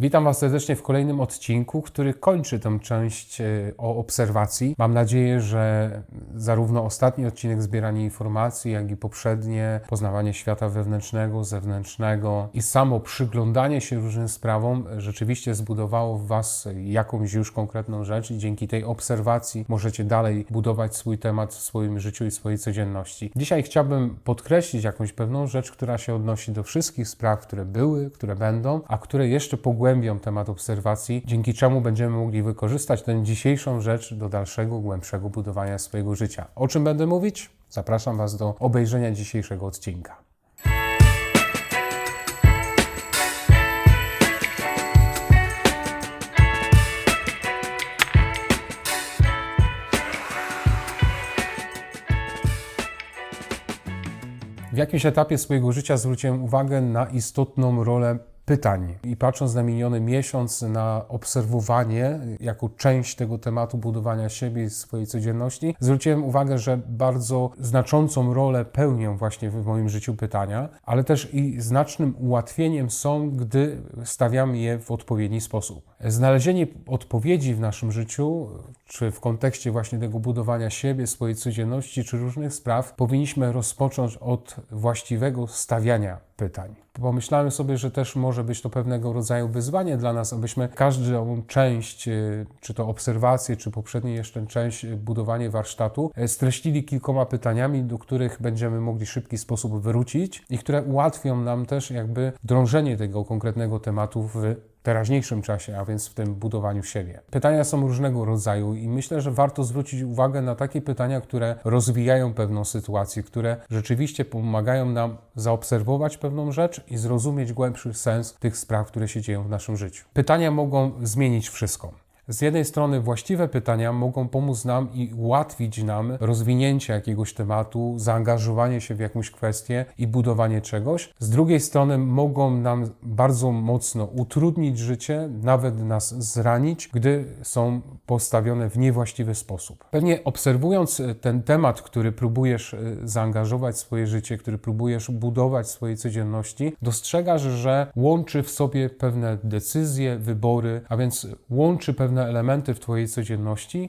Witam Was serdecznie w kolejnym odcinku, który kończy tę część e, o obserwacji. Mam nadzieję, że zarówno ostatni odcinek zbieranie informacji, jak i poprzednie poznawanie świata wewnętrznego, zewnętrznego i samo przyglądanie się różnym sprawom rzeczywiście zbudowało w Was jakąś już konkretną rzecz i dzięki tej obserwacji możecie dalej budować swój temat w swoim życiu i swojej codzienności. Dzisiaj chciałbym podkreślić jakąś pewną rzecz, która się odnosi do wszystkich spraw, które były, które będą, a które jeszcze pogłębią temat obserwacji, dzięki czemu będziemy mogli wykorzystać tę dzisiejszą rzecz do dalszego, głębszego budowania swojego życia. O czym będę mówić? Zapraszam Was do obejrzenia dzisiejszego odcinka. W jakimś etapie swojego życia zwróciłem uwagę na istotną rolę pytań. I patrząc na miniony miesiąc, na obserwowanie jako część tego tematu budowania siebie i swojej codzienności, zwróciłem uwagę, że bardzo znaczącą rolę pełnią właśnie w moim życiu pytania, ale też i znacznym ułatwieniem są, gdy stawiam je w odpowiedni sposób. Znalezienie odpowiedzi w naszym życiu, czy w kontekście właśnie tego budowania siebie, swojej codzienności, czy różnych spraw, powinniśmy rozpocząć od właściwego stawiania pytań. Pomyślałem sobie, że też może być to pewnego rodzaju wyzwanie dla nas, abyśmy każdą część, y, czy to obserwację, czy poprzedniej jeszcze część y, budowanie warsztatu, y, streścili kilkoma pytaniami, do których będziemy mogli w szybki sposób wrócić i które ułatwią nam też jakby drążenie tego konkretnego tematu w teraźniejszym czasie, a więc w tym budowaniu siebie. Pytania są różnego rodzaju i myślę, że warto zwrócić uwagę na takie pytania, które rozwijają pewną sytuację, które rzeczywiście pomagają nam zaobserwować pewną rzecz i zrozumieć głębszy sens tych spraw, które się dzieją w naszym życiu. Pytania mogą zmienić wszystko. Z jednej strony właściwe pytania mogą pomóc nam i ułatwić nam rozwinięcie jakiegoś tematu, zaangażowanie się w jakąś kwestię i budowanie czegoś. Z drugiej strony mogą nam bardzo mocno utrudnić życie, nawet nas zranić, gdy są postawione w niewłaściwy sposób. Pewnie obserwując ten temat, który próbujesz e, zaangażować swoje życie, który próbujesz budować swojej codzienności, dostrzegasz, że łączy w sobie pewne decyzje, wybory, a więc łączy pewne pewne elementy w Twojej codzienności,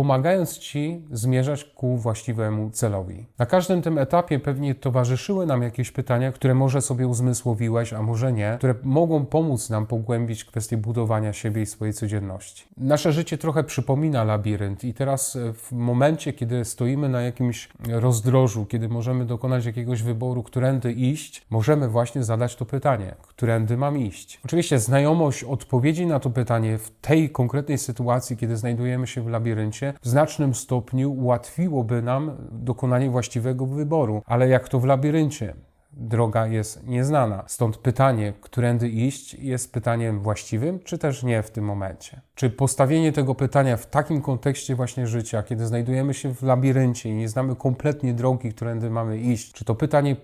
pomagając Ci zmierzać ku właściwemu celowi. Na każdym tym etapie pewnie towarzyszyły nam jakieś pytania, które może sobie uzmysłowiłeś, a może nie, które mogą pomóc nam pogłębić kwestię budowania siebie i swojej codzienności. Nasze życie trochę przypomina labirynt i teraz e, w momencie, kiedy stoimy na jakimś rozdrożu, kiedy możemy dokonać jakiegoś wyboru, którędy iść, możemy właśnie zadać to pytanie, którędy mam iść. Oczywiście znajomość odpowiedzi na to pytanie w tej konkretnej sytuacji, kiedy znajdujemy się w labiryncie, w znacznym stopniu ułatwiłoby nam dokonanie właściwego wyboru. Ale jak to w labiryncie? droga jest nieznana. Stąd pytanie, którędy iść, jest pytaniem właściwym, czy też nie w tym momencie. Czy postawienie tego pytania w takim kontekście właśnie życia, kiedy znajdujemy się w labiryncie i nie znamy kompletnie drogi, którędy mamy iść, czy to pytanie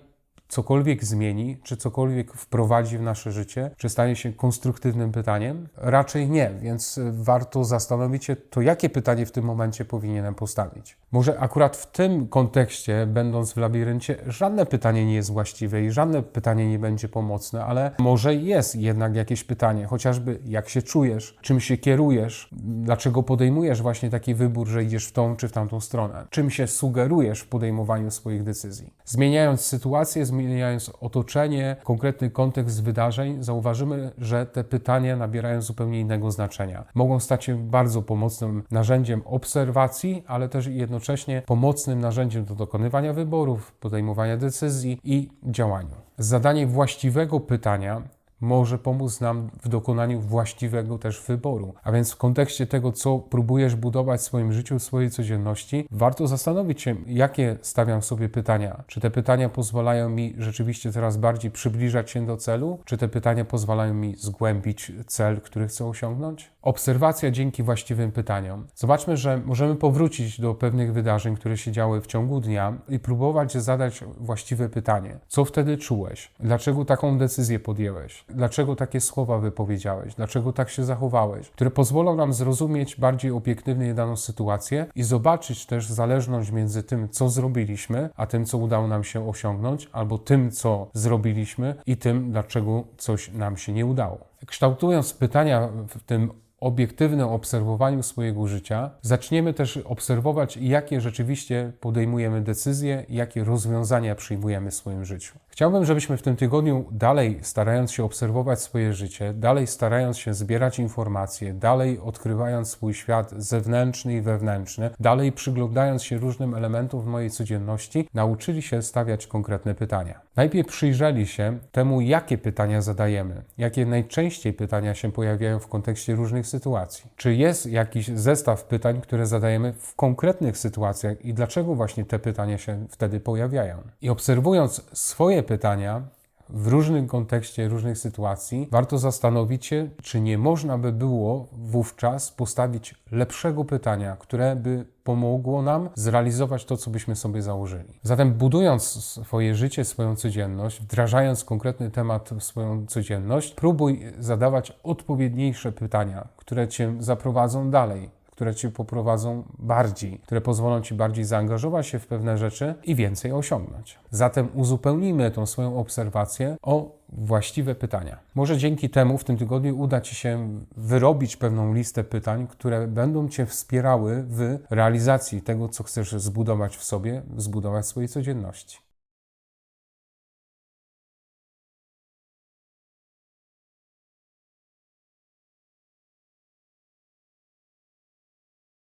cokolwiek zmieni, czy cokolwiek wprowadzi w nasze życie, czy stanie się konstruktywnym pytaniem? Raczej nie, więc warto zastanowić się, to jakie pytanie w tym momencie powinienem postawić. Może akurat w tym kontekście, będąc w labiryncie, żadne pytanie nie jest właściwe i żadne pytanie nie będzie pomocne, ale może jest jednak jakieś pytanie, chociażby jak się czujesz, czym się kierujesz, dlaczego podejmujesz właśnie taki wybór, że idziesz w tą czy w tamtą stronę, czym się sugerujesz w podejmowaniu swoich decyzji. Zmieniając sytuację, zmieniając otoczenie, konkretny kontekst wydarzeń, zauważymy, że te pytania nabierają zupełnie innego znaczenia. Mogą stać się bardzo pomocnym narzędziem obserwacji, ale też jednocześnie pomocnym narzędziem do dokonywania wyborów, podejmowania decyzji i działaniu. Zadanie właściwego pytania może pomóc nam w dokonaniu właściwego też wyboru. A więc w kontekście tego, co próbujesz budować w swoim życiu, w swojej codzienności, warto zastanowić się, jakie stawiam sobie pytania. Czy te pytania pozwalają mi rzeczywiście coraz bardziej przybliżać się do celu? Czy te pytania pozwalają mi zgłębić cel, który chcę osiągnąć? Obserwacja dzięki właściwym pytaniom. Zobaczmy, że możemy powrócić do pewnych wydarzeń, które się działy w ciągu dnia i próbować zadać właściwe pytanie. Co wtedy czułeś? Dlaczego taką decyzję podjęłeś? Dlaczego takie słowa wypowiedziałeś, dlaczego tak się zachowałeś, które pozwolą nam zrozumieć bardziej obiektywnie daną sytuację i zobaczyć też zależność między tym, co zrobiliśmy, a tym, co udało nam się osiągnąć, albo tym, co zrobiliśmy i tym, dlaczego coś nam się nie udało. Kształtując pytania w tym obiektywnym obserwowaniu swojego życia, zaczniemy też obserwować, jakie rzeczywiście podejmujemy decyzje, jakie rozwiązania przyjmujemy w swoim życiu. Chciałbym, żebyśmy w tym tygodniu dalej starając się obserwować swoje życie, dalej starając się zbierać informacje, dalej odkrywając swój świat zewnętrzny i wewnętrzny, dalej przyglądając się różnym elementom mojej codzienności, nauczyli się stawiać konkretne pytania. Najpierw przyjrzeli się temu, jakie pytania zadajemy, jakie najczęściej pytania się pojawiają w kontekście różnych sytuacji. Czy jest jakiś zestaw pytań, które zadajemy w konkretnych sytuacjach i dlaczego właśnie te pytania się wtedy pojawiają? I obserwując swoje pytania, w różnym kontekście, różnych sytuacji, warto zastanowić się, czy nie można by było wówczas postawić lepszego pytania, które by pomogło nam zrealizować to, co byśmy sobie założyli. Zatem, budując swoje życie, swoją codzienność, wdrażając konkretny temat w swoją codzienność, próbuj zadawać odpowiedniejsze pytania, które cię zaprowadzą dalej które Cię poprowadzą bardziej, które pozwolą Ci bardziej zaangażować się w pewne rzeczy i więcej osiągnąć. Zatem uzupełnijmy tą swoją obserwację o właściwe pytania. Może dzięki temu w tym tygodniu uda Ci się wyrobić pewną listę pytań, które będą Cię wspierały w realizacji tego, co chcesz zbudować w sobie, zbudować w swojej codzienności.